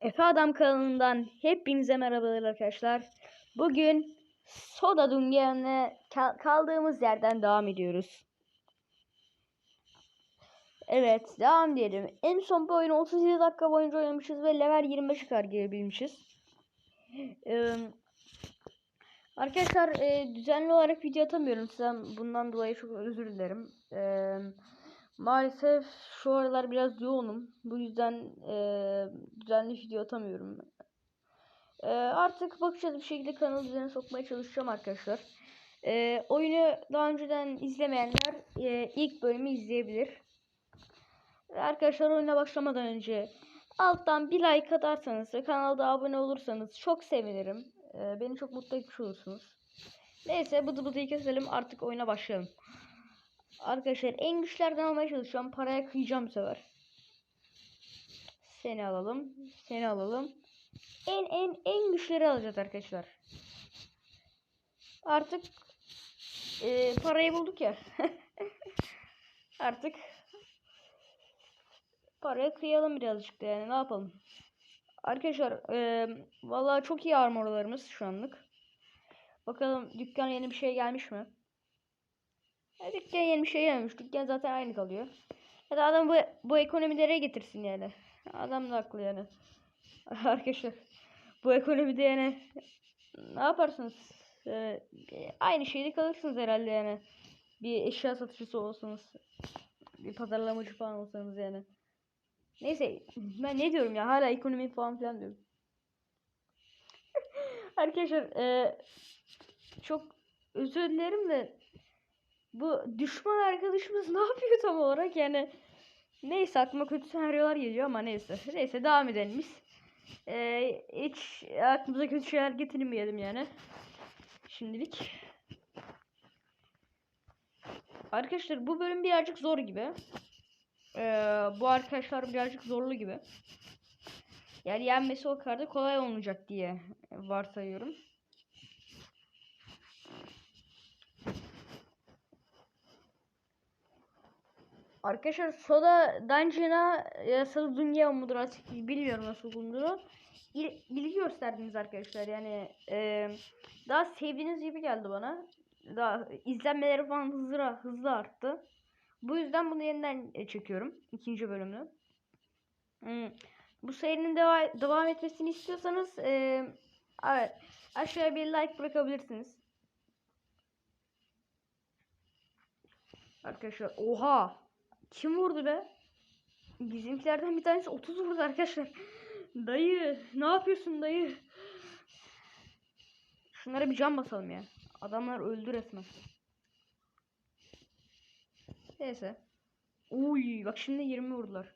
Efe Adam kanalından hepinize merhabalar arkadaşlar. Bugün Soda Dünyan'a kaldığımız yerden devam ediyoruz. Evet devam diyelim. En son bu oyunu 37 dakika boyunca oynamışız ve level 25'e kadar gelebilmişiz. Ee, arkadaşlar e, düzenli olarak video atamıyorum size. Bundan dolayı çok özür dilerim. Ee, Maalesef şu aralar biraz yoğunum. Bu yüzden e, düzenli video atamıyorum. E, artık bakacağız bir şekilde kanalı düzene sokmaya çalışacağım arkadaşlar. E, oyunu daha önceden izlemeyenler e, ilk bölümü izleyebilir. Arkadaşlar oyuna başlamadan önce alttan bir like atarsanız ve kanalda abone olursanız çok sevinirim. E, beni çok mutlu etmiş olursunuz. Neyse bıdı bıdıyı keselim artık oyuna başlayalım. Arkadaşlar en güçlerden almaya çalışacağım. Paraya kıyacağım bu sefer. Seni alalım. Seni alalım. En en en güçleri alacağız arkadaşlar. Artık e, parayı bulduk ya. Artık paraya kıyalım birazcık da yani ne yapalım. Arkadaşlar e, vallahi çok iyi armorlarımız şu anlık. Bakalım dükkan yeni bir şey gelmiş mi? Ya dükkan yeni bir şey gelmiş. Dükkan zaten aynı kalıyor. Ya da adam bu, bu ekonomilere getirsin yani. Adam da haklı yani. Arkadaşlar bu ekonomide yani ne yaparsınız? Ee, aynı şeyde kalırsınız herhalde yani. Bir eşya satıcısı olsanız. Bir pazarlamacı falan olsanız yani. Neyse ben ne diyorum ya hala ekonomi falan filan diyorum. Arkadaşlar e, çok özür dilerim de bu düşman arkadaşımız ne yapıyor tam olarak? Yani neyse aklıma kötü senaryolar geliyor ama neyse. Neyse devam edelim biz. Ee, hiç aklımıza kötü şeyler getirmeyelim yani. Şimdilik. Arkadaşlar bu bölüm birazcık zor gibi. Ee, bu arkadaşlar birazcık zorlu gibi. Yani yenmesi o kadar da kolay olmayacak diye varsayıyorum Arkadaşlar Soda Dungeon'a ya Soda Dünya mudur artık bilmiyorum nasıl okunduğunu. İl, ilgi gösterdiniz arkadaşlar yani e, daha sevdiğiniz gibi geldi bana. Daha izlenmeleri falan hızlı hızlı arttı. Bu yüzden bunu yeniden e, çekiyorum ikinci bölümünü. Hmm. Bu serinin deva devam etmesini istiyorsanız e, aşağıya bir like bırakabilirsiniz. Arkadaşlar oha kim vurdu be? Bizimkilerden bir tanesi 30 vurdu arkadaşlar. Dayı ne yapıyorsun dayı? Şunlara bir can basalım ya. Adamlar öldü resmen. Neyse. Uy bak şimdi 20 vurdular.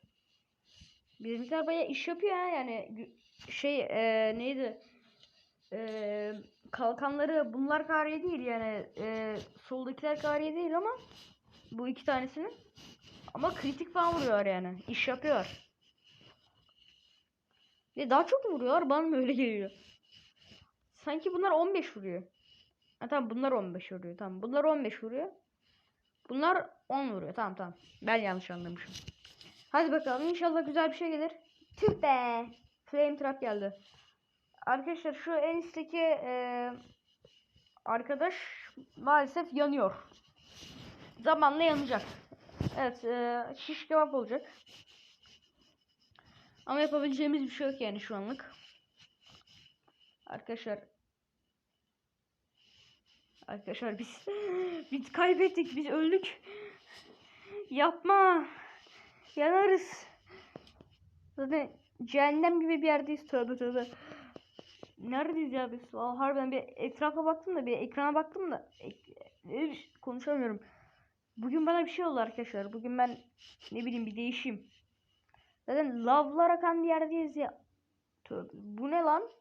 Bizimkiler baya iş yapıyor ha yani. Şey ee, neydi? E, kalkanları bunlar kariye değil yani. E, soldakiler kariye değil ama bu iki tanesinin ama kritik falan vuruyor yani. İş yapıyor. Ve daha çok vuruyor? Bana öyle geliyor? Sanki bunlar 15 vuruyor. Ha, tamam bunlar 15 vuruyor. Tamam bunlar 15 vuruyor. Bunlar 10 vuruyor. Tamam tamam. Ben yanlış anlamışım. Hadi bakalım inşallah güzel bir şey gelir. Tüh be. Flame trap geldi. Arkadaşlar şu en üstteki e, arkadaş maalesef yanıyor. Zamanla yanacak. Evet e, şiş kebap olacak. Ama yapabileceğimiz bir şey yok yani şu anlık. Arkadaşlar. Arkadaşlar biz biz kaybettik. Biz öldük. Yapma. Yanarız. Zaten cehennem gibi bir yerdeyiz. Tövbe tövbe. Neredeyiz ya biz? Vallahi harbiden bir etrafa baktım da bir ekrana baktım da ek, konuşamıyorum. Bugün bana bir şey oldu arkadaşlar. Bugün ben ne bileyim bir değişeyim. Zaten lavlar akan bir yerdeyiz ya. Tövbe. Bu ne lan?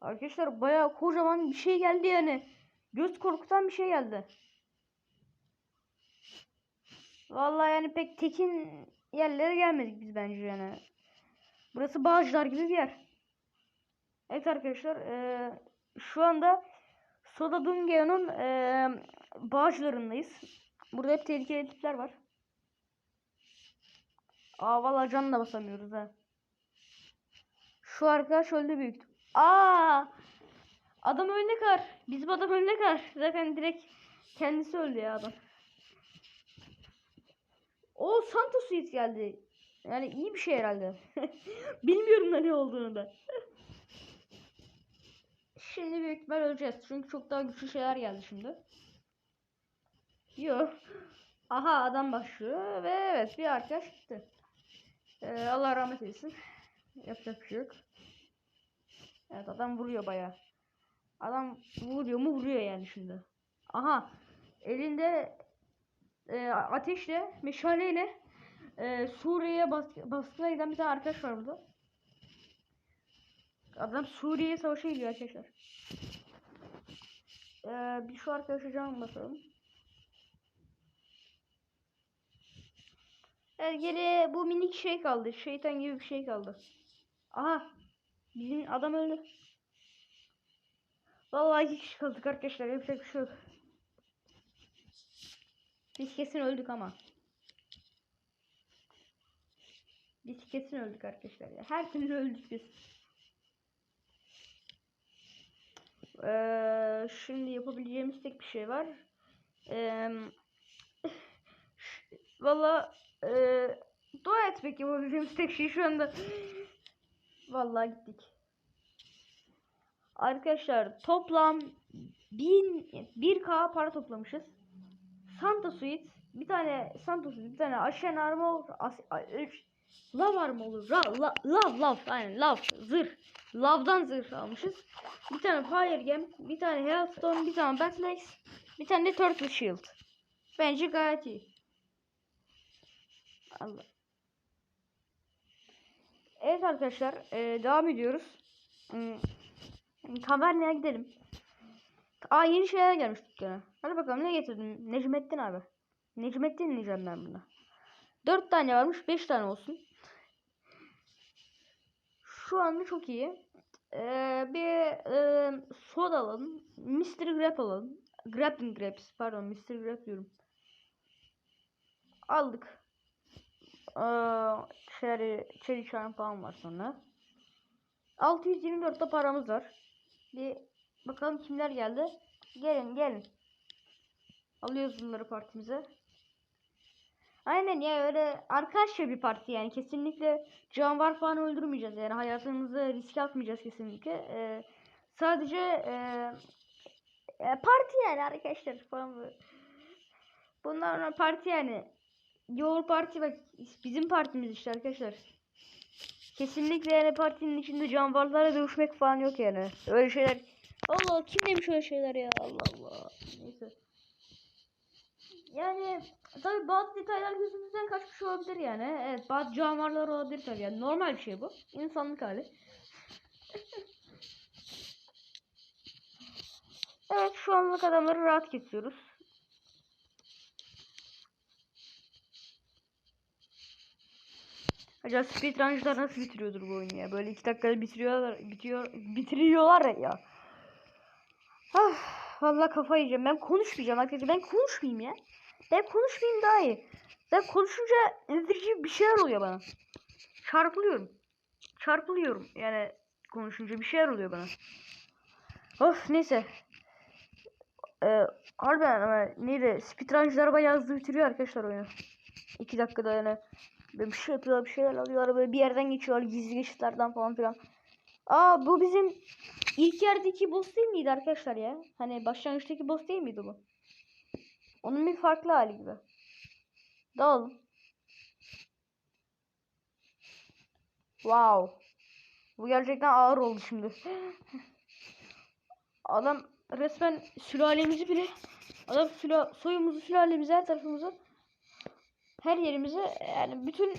Arkadaşlar bayağı kocaman bir şey geldi yani. Göz korkutan bir şey geldi. Vallahi yani pek tekin yerlere gelmedik biz bence yani. Burası Bağcılar gibi bir yer. Evet arkadaşlar ee, şu anda Soda Dungeon'un ee, bağışlarındayız. Burada hep tehlikeli tipler var. Aa valla can da basamıyoruz ha. Şu arkadaş öldü büyük. Aa! Adam ölene kadar. Bizim adam ölene kadar. Zaten direkt kendisi öldü ya adam. O Santa Suite geldi. Yani iyi bir şey herhalde. Bilmiyorum da ne olduğunu da. Şimdi büyük ihtimal öleceğiz. Çünkü çok daha güçlü şeyler geldi şimdi. Yok. Aha adam başlıyor ve evet bir arkadaş gitti. Ee, Allah rahmet eylesin. Yapacak bir şey yok. Evet adam vuruyor bayağı. Adam vuruyor mu vuruyor yani şimdi. Aha elinde e, ateşle meşaleyle e, Suriye'ye bas baskına giden bir tane arkadaş var burada. Adam Suriye'ye savaşa gidiyor arkadaşlar. Ee, bir şu arkadaşa can basalım. Evet geri bu minik şey kaldı. Şeytan gibi bir şey kaldı. Aha. Bizim adam öldü. Vallahi iki kişi kaldık arkadaşlar. Yapacak bir şey yok. Biz kesin öldük ama. Biz kesin öldük arkadaşlar ya. Her türlü öldük biz. Ee, şimdi yapabileceğimiz tek bir şey var. Ee, Valla e, dua etmek yapabileceğimiz tek şey şu anda. Vallahi gittik. Arkadaşlar toplam 1000 1k para toplamışız. Santa Suite bir tane Santa Suite bir tane Ashen Armor as, Lav Armor ra, la, Lav Lav aynen Lav zırh Lav'dan zırh almışız. Bir tane Fire Gem bir tane Hailstone bir tane Battle Axe bir tane de Turtle Shield. Bence gayet iyi. Allah. Evet arkadaşlar e, devam ediyoruz. Hmm. Taverneye gidelim. Aa yeni şeyler gelmiş dükkana. Hadi bakalım ne getirdin? Necmettin abi. Necmettin diyeceğim ben buna. Dört tane varmış. Beş tane olsun. Şu anda çok iyi. Ee, bir e, soda alalım. Mr. Grab alalım. Grappling Grabs. Pardon Mr. Grab diyorum. Aldık. Ee, şeyleri, cherry charm var sonra. 624 da paramız var. Bir bakalım kimler geldi. Gelin gelin. Alıyoruz bunları partimize. Aynen ya öyle arkadaşça bir parti yani kesinlikle canavar falan öldürmeyeceğiz yani hayatımızı riske atmayacağız kesinlikle. Ee, sadece e, e, parti yani arkadaşlar falan böyle. Bunlar parti yani. Yoğur parti bak bizim partimiz işte arkadaşlar. Kesinlikle yani partinin içinde canavarlarla dövüşmek falan yok yani. Öyle şeyler. Allah kim demiş öyle şeyler ya Allah Allah. Neyse. Yani tabi bazı detaylar gözümüzden kaçmış olabilir yani. Evet bazı canavarlar olabilir tabi yani normal bir şey bu. İnsanlık hali. evet şu anlık adamları rahat kesiyoruz. Acaba speedruncular nasıl bitiriyordur bu oyunu ya? Böyle iki dakikada bitiriyorlar, bitiyor, bitiriyorlar ya. Ah, vallahi kafayı yiyeceğim. Ben konuşmayacağım arkadaşlar. Ben konuşmayayım ya. Ben konuşmayayım daha iyi. Ben konuşunca indirici bir şeyler oluyor bana. Çarpılıyorum. Çarpılıyorum. Yani konuşunca bir şeyler oluyor bana. Of neyse. Ee, harbiden ama neydi? Speedruncular bayağı hızlı bitiriyor arkadaşlar oyunu. 2 dakikada yani. Böyle bir şey yapıyorlar, bir şeyler alıyorlar, böyle bir yerden geçiyorlar, gizli geçitlerden falan filan. Aa bu bizim ilk yerdeki boss değil miydi arkadaşlar ya? Hani başlangıçtaki boss değil miydi bu? Onun bir farklı hali gibi. Dağılın. Wow. Bu gerçekten ağır oldu şimdi. Adam resmen sülalemizi bile adam süla, soyumuzu, sülalemizi, her tarafımızı her yerimize yani bütün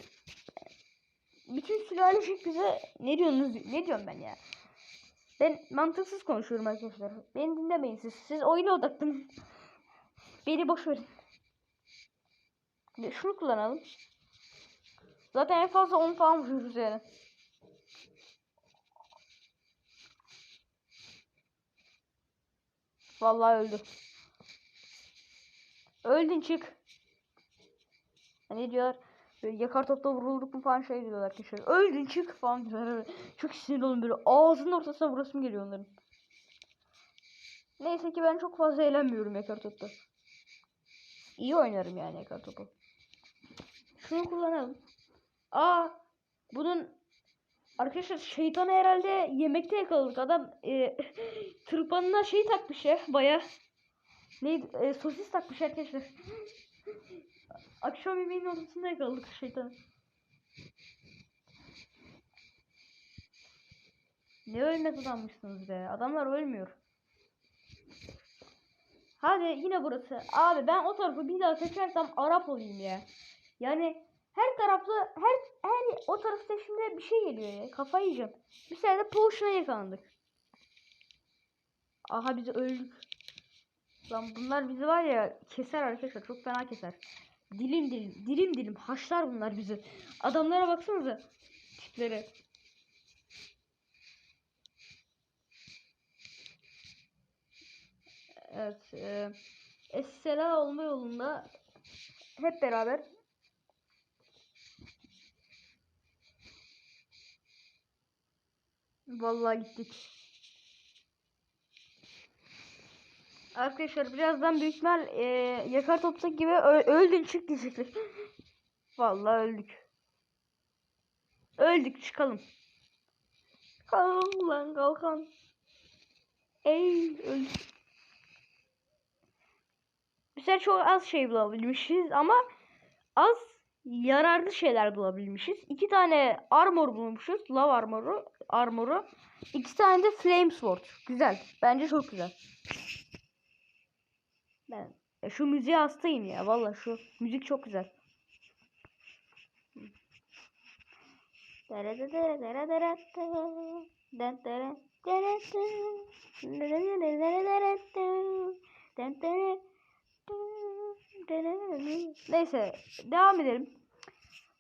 bütün sülalecik bize ne diyorsunuz ne diyorum ben ya? Ben mantıksız konuşuyorum arkadaşlar. Beni dinlemeyin siz. Siz oyuna odaklanın. Beni boş verin. Şunu kullanalım. Zaten en fazla 10 falan vuruyoruz yani. Vallahi öldü öldün çık ne? Böyle yakar topta vurulduk mu falan şey diyorlar arkadaşlar. Öldün çık falan diyorlar. Çok sinirli olun böyle ağzının ortasına vurasım geliyor onların. Neyse ki ben çok fazla eğlenmiyorum yakar topta. İyi oynarım yani yakar topu. Şunu kullanalım. Aa bunun arkadaşlar şeytanı herhalde yemekte yakaladık. Adam e, tırpanına şey takmış ya baya. Neydi? E, sosis takmış arkadaşlar. Akşam yemeğinin ortasında yakaladık şeytanı. Ne ölmez adammışsınız be. Adamlar ölmüyor. Hadi yine burası. Abi ben o tarafı bir daha seçersem Arap olayım ya. Yani her taraflı her her o tarafta şimdi bir şey geliyor ya. Kafayı yiyeceğim. Bir sefer de potion'a yakalandık. Aha biz öldük. Lan bunlar bizi var ya keser arkadaşlar çok fena keser. Dilim dilim dilim dilim haşlar bunlar bizi. Adamlara baksanıza tiplere. Evet. E, Essela olma yolunda hep beraber Vallahi gittik. Arkadaşlar birazdan büyük ihtimal e, yakar topsak gibi ö- öldün çık diyecekler. Vallahi öldük. Öldük çıkalım. Kalkalım lan kalkan. Ey öldük. Bizler çok az şey bulabilmişiz ama az yararlı şeyler bulabilmişiz. İki tane armor bulmuşuz. Love armoru. Armoru. İki tane de flame sword. Güzel. Bence çok güzel. Ben e, şu müziğe hastayım ya. Valla şu müzik çok güzel. Neyse devam edelim.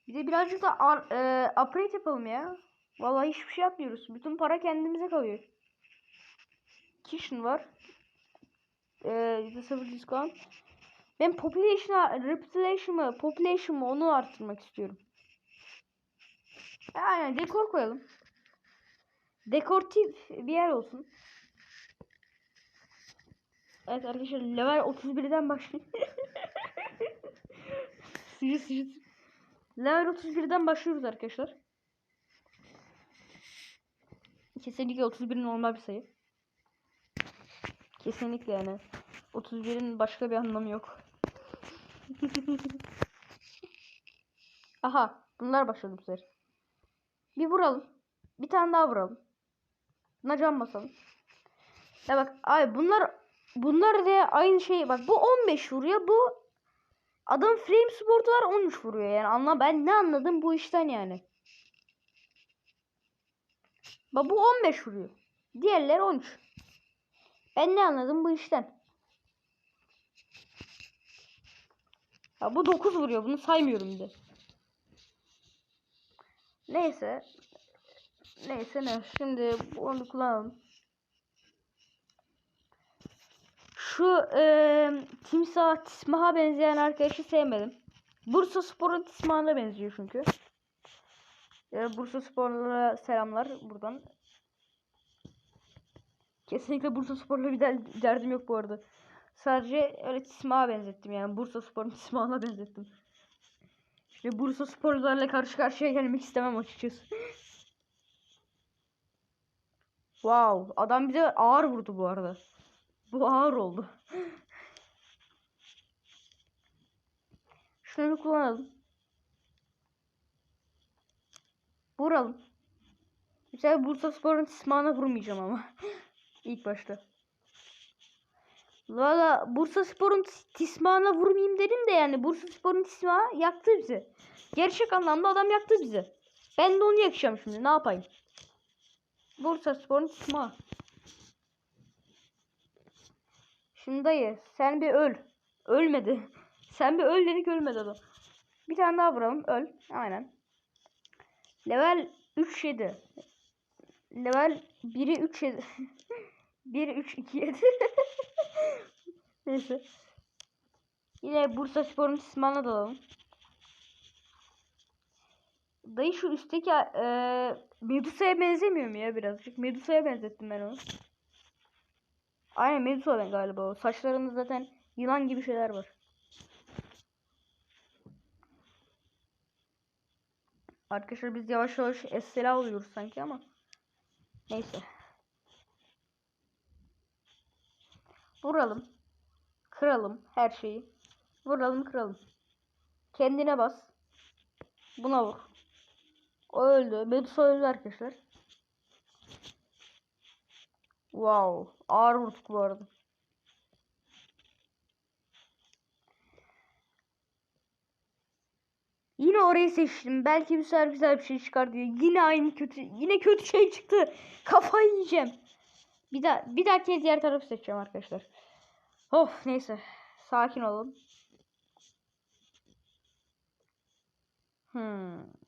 Bir de birazcık da e, upgrade yapalım ya. Vallahi hiçbir şey yapmıyoruz. Bütün para kendimize kalıyor. Kitchen var. Ee, %0 discount. Ben population, reputation mı, population mı onu arttırmak istiyorum. Aynen dekor koyalım. Dekoratif bir yer olsun. Evet arkadaşlar level 31'den başlayın. sıcı sıcı. Level 31'den başlıyoruz arkadaşlar. Kesinlikle 31 normal bir sayı. Kesinlikle yani. 31'in başka bir anlamı yok. Aha bunlar başladı bu sefer. Bir vuralım. Bir tane daha vuralım. Buna can basalım. Ya bak ay bunlar bunlar da aynı şey bak bu 15 vuruyor bu adam frame support var 13 vuruyor yani anla ben ne anladım bu işten yani. Bak bu 15 vuruyor. Diğerleri 13. Ben ne anladım bu işten? Ya bu 9 vuruyor. Bunu saymıyorum de. Neyse. Neyse ne. Şimdi onu kullanalım. Şu e, timsah tismaha benzeyen arkadaşı sevmedim. Bursa Spor'un tismahına benziyor çünkü. E, Bursa Spor'lara selamlar buradan. Kesinlikle Bursa Spor'la bir der- derdim yok bu arada. Sadece öyle tismağa benzettim yani. Bursa Spor'un tismağına benzettim. İşte Bursa Sporlularla karşı karşıya gelmek istemem açıkçası. wow. Adam bize ağır vurdu bu arada. Bu ağır oldu. Şunu bir kullanalım. Vuralım. Güzel Bursa Spor'un tismağına vurmayacağım ama. İlk başta. Valla Bursa Spor'un tis- tismağına vurmayayım dedim de yani Bursa Spor'un tismağı yaktı bizi. Gerçek anlamda adam yaktı bizi. Ben de onu yakacağım şimdi ne yapayım. Bursa Spor'un tismağı. Şimdi dayı sen bir öl. Ölmedi. Sen bir öl dedik ölmedi adam. Bir tane daha vuralım öl. Aynen. Level 3 7. Level 1'i 3 7. 1 3 2 7. Neyse. Yine Bursa Spor'un tismağına dalalım. Dayı şu üstteki e, Medusa'ya benzemiyor mu ya birazcık? Medusa'ya benzettim ben onu. Aynen Medusa galiba o. Saçlarında zaten yılan gibi şeyler var. Arkadaşlar biz yavaş yavaş Essel'a oluyoruz sanki ama. Neyse. Vuralım. Kıralım her şeyi. Vuralım kıralım. Kendine bas. Buna vur. O öldü. Medusa öldü arkadaşlar. Wow. Ağır vurduk bu arada. Yine orayı seçtim. Belki bir sefer güzel bir şey çıkar diye. Yine aynı kötü. Yine kötü şey çıktı. Kafayı yiyeceğim. Bir daha bir dahaki diğer tarafı seçeceğim arkadaşlar. Of neyse. Sakin olun. Hmm.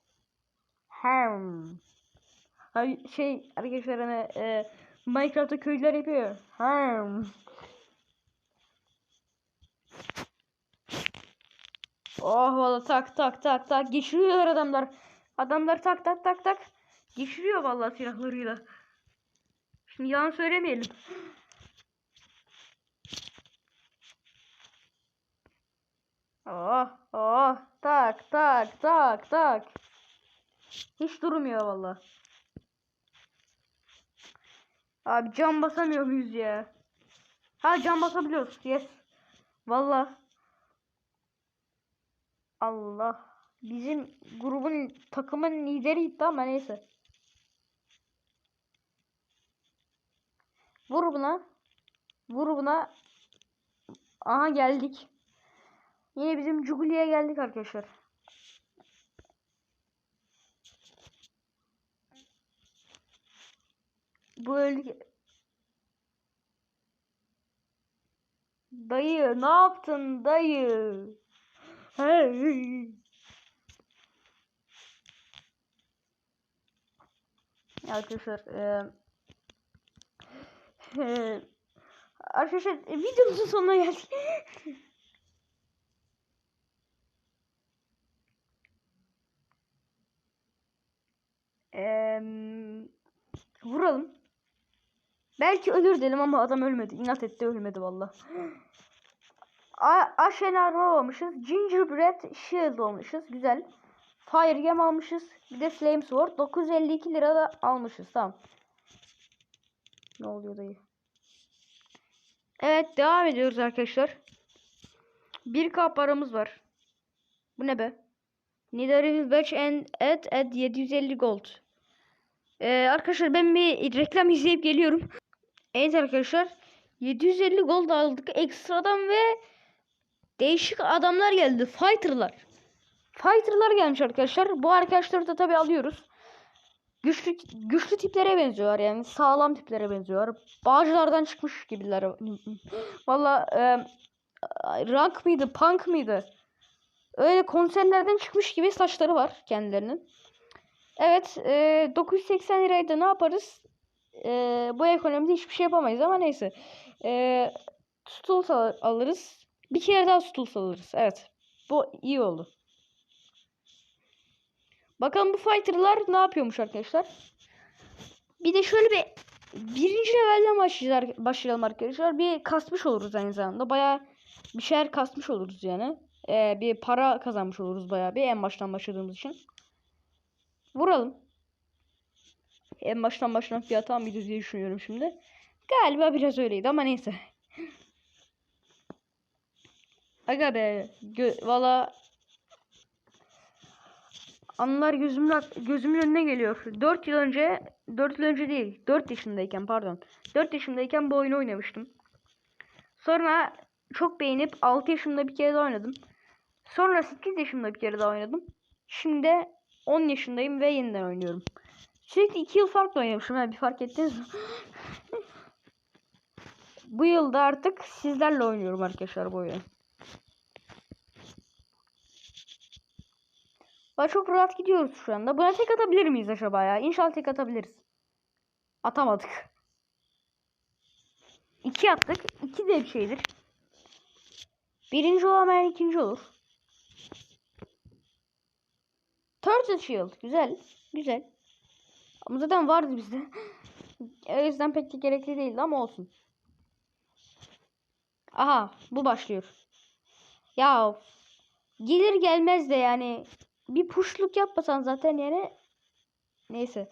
Ay, şey arkadaşlar hani e, Minecraft'ta köylüler yapıyor. Hmm. Oh valla tak tak tak tak geçiriyorlar adamlar. Adamlar tak tak tak tak geçiriyor vallahi silahlarıyla. Şimdi yalan söylemeyelim. Oh oh tak tak tak tak. Hiç durmuyor valla. Abi cam basamıyor muyuz ya? Ha cam basabiliyoruz. Yes. Valla. Allah. Bizim grubun takımın lideriydi ama neyse. Vur buna. Vur buna. Aha geldik. Yine bizim Cuguli'ye geldik arkadaşlar. Bu öldü. Dayı ne yaptın dayı? Hey. Arkadaşlar e, e, arkadaşlar e, videomuzun sonuna geldik. Eee vuralım. Belki ölür dedim ama adam ölmedi. İnat etti ölmedi valla. Ashenar olmuşuz. Gingerbread Shield olmuşuz. Güzel. Fire Gem almışız. Bir de Flame Sword. 952 lira da almışız. Tamam. Ne oluyor dayı? Evet devam ediyoruz arkadaşlar. 1k paramız var. Bu ne be? Nidarin Watch and Add at 750 gold. Ee, arkadaşlar ben bir reklam izleyip geliyorum. Evet arkadaşlar 750 gold aldık ekstradan ve değişik adamlar geldi. Fighter'lar. Fighter'lar gelmiş arkadaşlar. Bu arkadaşları da tabi alıyoruz. Güçlü güçlü tiplere benziyorlar yani sağlam tiplere benziyorlar. Bağcılardan çıkmış gibiler. Valla e, rank mıydı, punk mıydı? Öyle konserlerden çıkmış gibi saçları var kendilerinin. Evet, e, 980 lirayı da ne yaparız? E, bu ekonomide hiçbir şey yapamayız ama neyse. E, Stools alırız. Bir kere daha Stools alırız. Evet. Bu iyi oldu. Bakalım bu fighter'lar ne yapıyormuş arkadaşlar. Bir de şöyle bir birinci levelden başlayalım arkadaşlar. Bir kasmış oluruz aynı zamanda. Baya bir şeyler kasmış oluruz yani. Ee, bir para kazanmış oluruz baya bir en baştan başladığımız için. Vuralım. En baştan bir hata mıydı diye düşünüyorum şimdi. Galiba biraz öyleydi ama neyse. Aga be. Valla anılar gözümün gözümün önüne geliyor. 4 yıl önce 4 yıl önce değil 4 yaşındayken pardon 4 yaşındayken bu oyunu oynamıştım. Sonra çok beğenip 6 yaşımda bir kere daha oynadım. Sonra 8 yaşımda bir kere daha oynadım. Şimdi 10 yaşındayım ve yeniden oynuyorum. Sürekli 2 yıl farklı oynamışım. Yani bir fark ettiniz mi? bu yılda artık sizlerle oynuyorum arkadaşlar bu oyunu. Bak çok rahat gidiyoruz şu anda. Buna tek atabilir miyiz acaba ya? İnşallah tek atabiliriz. Atamadık. İki attık. İki de bir şeydir. Birinci olamayan ikinci olur. Turtle Shield. Güzel. Güzel. Ama zaten vardı bizde. o yüzden pek de gerekli değildi ama olsun. Aha bu başlıyor. Ya gelir gelmez de yani bir puşluk yapmasan zaten yani neyse.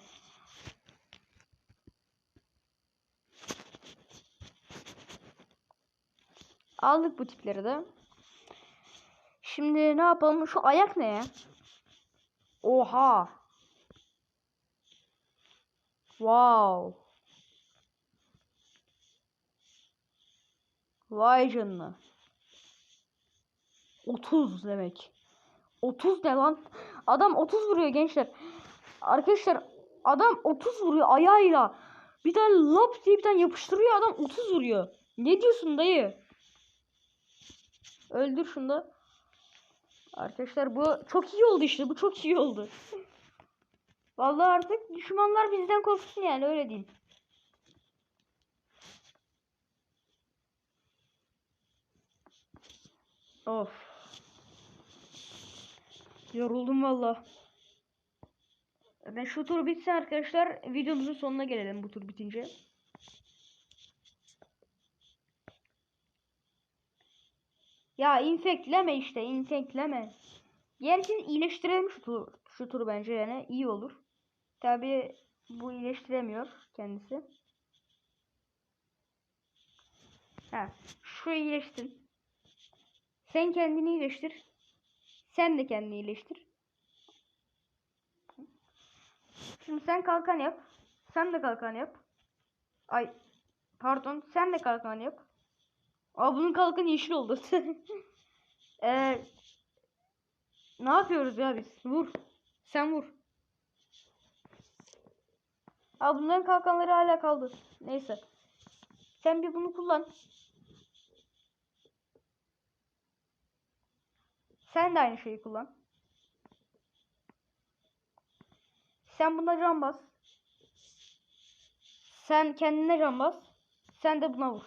Aldık bu tipleri de. Şimdi ne yapalım? Şu ayak ne ya? Oha. Wow. Vay canına. 30 demek. 30 ne lan? Adam 30 vuruyor gençler. Arkadaşlar adam 30 vuruyor ayağıyla. Bir tane lap diye bir tane yapıştırıyor adam 30 vuruyor. Ne diyorsun dayı? Öldür şunu da. Arkadaşlar bu çok iyi oldu işte. Bu çok iyi oldu. Vallahi artık düşmanlar bizden korksun yani öyle diyeyim. Of. Yoruldum valla. Ben şu tur bitsin arkadaşlar videomuzun sonuna gelelim bu tur bitince. Ya infekleme işte infekleme. Yerken iyileştirelim şu tur, şu turu bence yani iyi olur. Tabi bu iyileştiremiyor kendisi. Ha, şu iyileştin. Sen kendini iyileştir. Sen de kendini iyileştir. Şimdi sen kalkan yap. Sen de kalkan yap. Ay pardon sen de kalkan yap. Aa bunun kalkanı yeşil oldu. ee, ne yapıyoruz ya biz? Vur. Sen vur. Aa bunların kalkanları hala kaldı. Neyse. Sen bir bunu kullan. Sen de aynı şeyi kullan. Sen buna can bas. Sen kendine can bas. Sen de buna vur.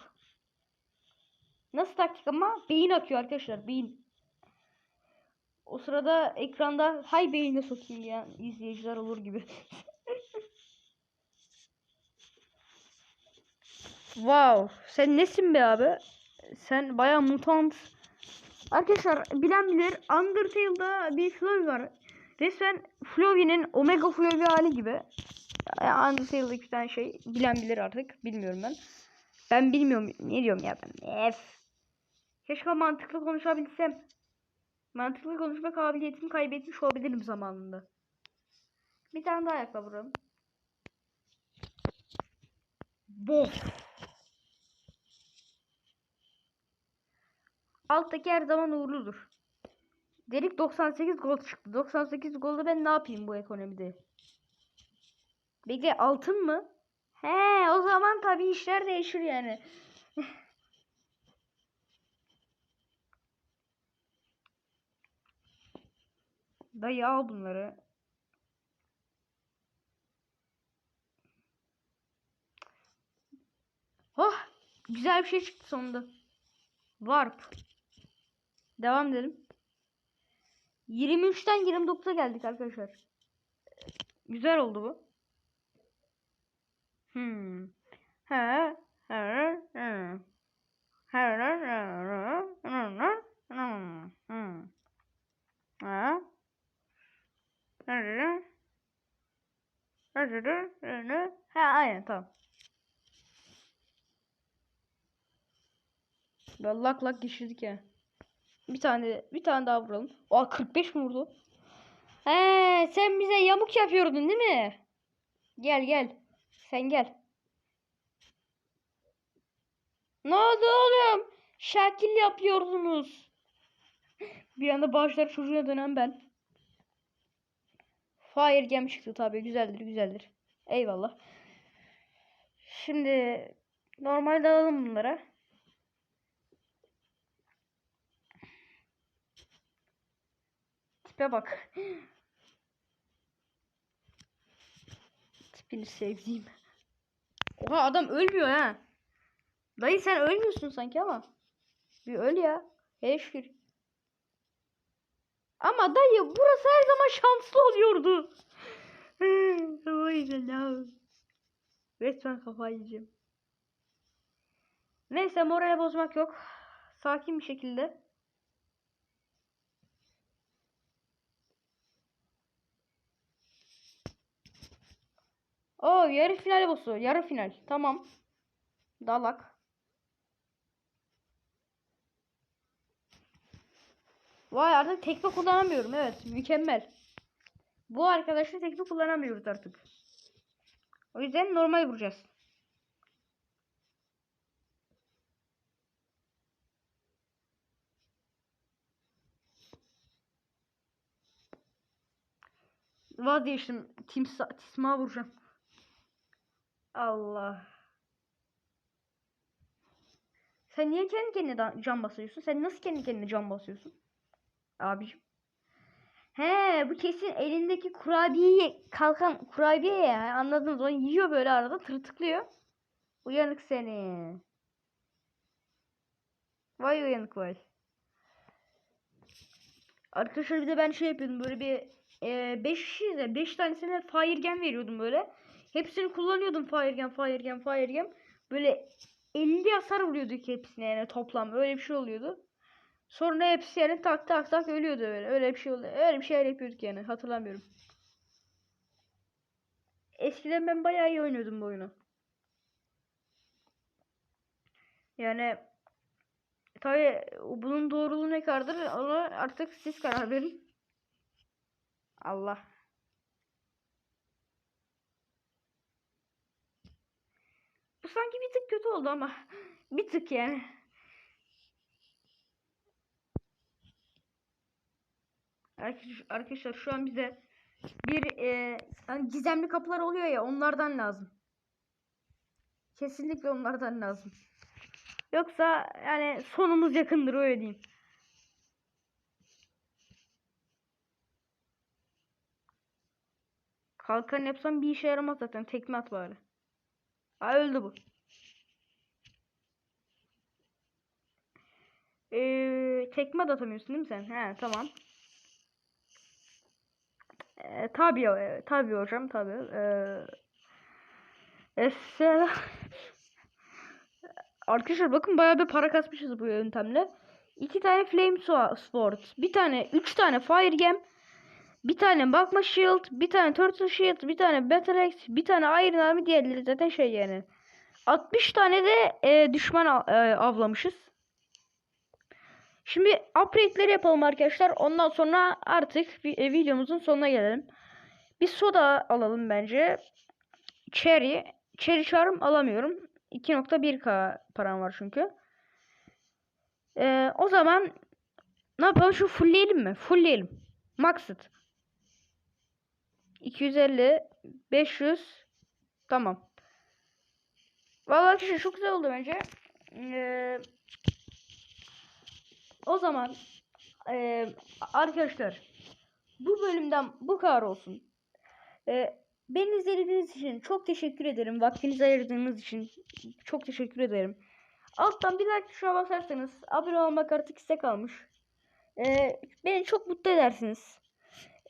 Nasıl taktik ama? Beyin akıyor arkadaşlar. Beyin. O sırada ekranda hay beyine sokayım ya izleyiciler olur gibi. wow. Sen nesin be abi? Sen baya mutant. Arkadaşlar bilen bilir Undertale'da bir Flurry var. Resmen Flurry'nin Omega Flurry hali gibi. Yani Undertale'da tane şey bilen bilir artık. Bilmiyorum ben. Ben bilmiyorum. Ne diyorum ya ben. Ef. Keşke mantıklı konuşabilsem. Mantıklı konuşma kabiliyetimi kaybetmiş olabilirim zamanında. Bir tane daha ayakla vuralım. Bof. Alttaki her zaman uğurludur. Delik 98 gol çıktı. 98 golda ben ne yapayım bu ekonomide? Bekle altın mı? He o zaman tabii işler değişir yani. Dayı al bunları. Oh güzel bir şey çıktı sonunda. Warp. Devam edelim. 23'ten 29'a geldik arkadaşlar. Güzel oldu bu. Hmm. Ha. Ha. Ha. Ha. Aynen tamam. Lak lak geçirdik ya. Bir tane bir tane daha vuralım. Aa 45 mi vurdu? He sen bize yamuk yapıyordun değil mi? Gel gel. Sen gel. Ne oldu oğlum? Şekil yapıyordunuz. Bir anda başlar çocuğuna dönen ben. Fire gem çıktı tabii. Güzeldir güzeldir. Eyvallah. Şimdi normalde alalım bunlara. Tipe bak. Tipini sevdiğim. Oha adam ölmüyor ha. Dayı sen ölmüyorsun sanki ama. Bir öl ya. Hele şükür. Ama dayı burası her zaman şanslı oluyordu. Resmen kafayı yiyeceğim. Neyse morale bozmak yok. Sakin bir şekilde. Oo yarı final boss'u. Yarı final. Tamam. Dalak. Vay artık tekme kullanamıyorum. Evet mükemmel. Bu arkadaşla tekme kullanamıyoruz artık. O yüzden normal vuracağız. Vazgeçtim. Timsa tisma vuracağım. Allah. Sen niye kendi kendine can basıyorsun? Sen nasıl kendi kendine can basıyorsun? Abiciğim. He bu kesin elindeki kurabiyeyi kalkan kurabiye ya anladınız onu yiyor böyle arada tırtıklıyor. Uyanık seni. Vay uyanık vay. Arkadaşlar bir de ben şey yapıyordum böyle bir 5 kişiyiz ya 5 tanesine fire gun veriyordum böyle. Hepsini kullanıyordum fire gun fire gun fire gun. Böyle 50 hasar vuruyorduk hepsine yani toplam öyle bir şey oluyordu. Sonra hepsi yani tak tak tak ölüyordu öyle. Öyle bir şey oluyor. Öyle bir şeyler yapıyorduk yani. Hatırlamıyorum. Eskiden ben bayağı iyi oynuyordum bu oyunu. Yani tabi bunun doğruluğu ne kadardır onu artık siz karar verin. Allah. Bu sanki bir tık kötü oldu ama bir tık yani. Arkadaşlar, şu an bize bir e, hani gizemli kapılar oluyor ya onlardan lazım. Kesinlikle onlardan lazım. Yoksa yani sonumuz yakındır öyle diyeyim. Kalkan yapsam bir işe yaramaz zaten. Tekme at bari. Aa öldü bu. Ee, tekme de atamıyorsun değil mi sen? He tamam. Ee, tabii e, tabii hocam tabii. Ee. Arkadaşlar bakın bayağı bir para kasmışız bu yöntemle. İki tane flame sword, bir tane, üç tane fire gem, bir tane bakma shield, bir tane turtle shield, bir tane battle axe, bir tane iron army diğerleri zaten şey yani. 60 tane de e, düşman e, avlamışız. Şimdi upgrade'leri yapalım arkadaşlar. Ondan sonra artık e, videomuzun sonuna gelelim. Bir soda alalım bence. Cherry. Cherry charm alamıyorum. 2.1k param var çünkü. Ee, o zaman ne yapalım? Şu fullleyelim mi? Fullleyelim. Maxed. 250 500 Tamam. Vallahi arkadaşlar çok güzel oldu bence. Ee, o zaman ee, arkadaşlar bu bölümden bu kadar olsun. Ee, beni izlediğiniz için çok teşekkür ederim. Vaktinizi ayırdığınız için çok teşekkür ederim. Alttan bir like tuşuna basarsanız abone olmak artık size kalmış. Ee, beni çok mutlu edersiniz.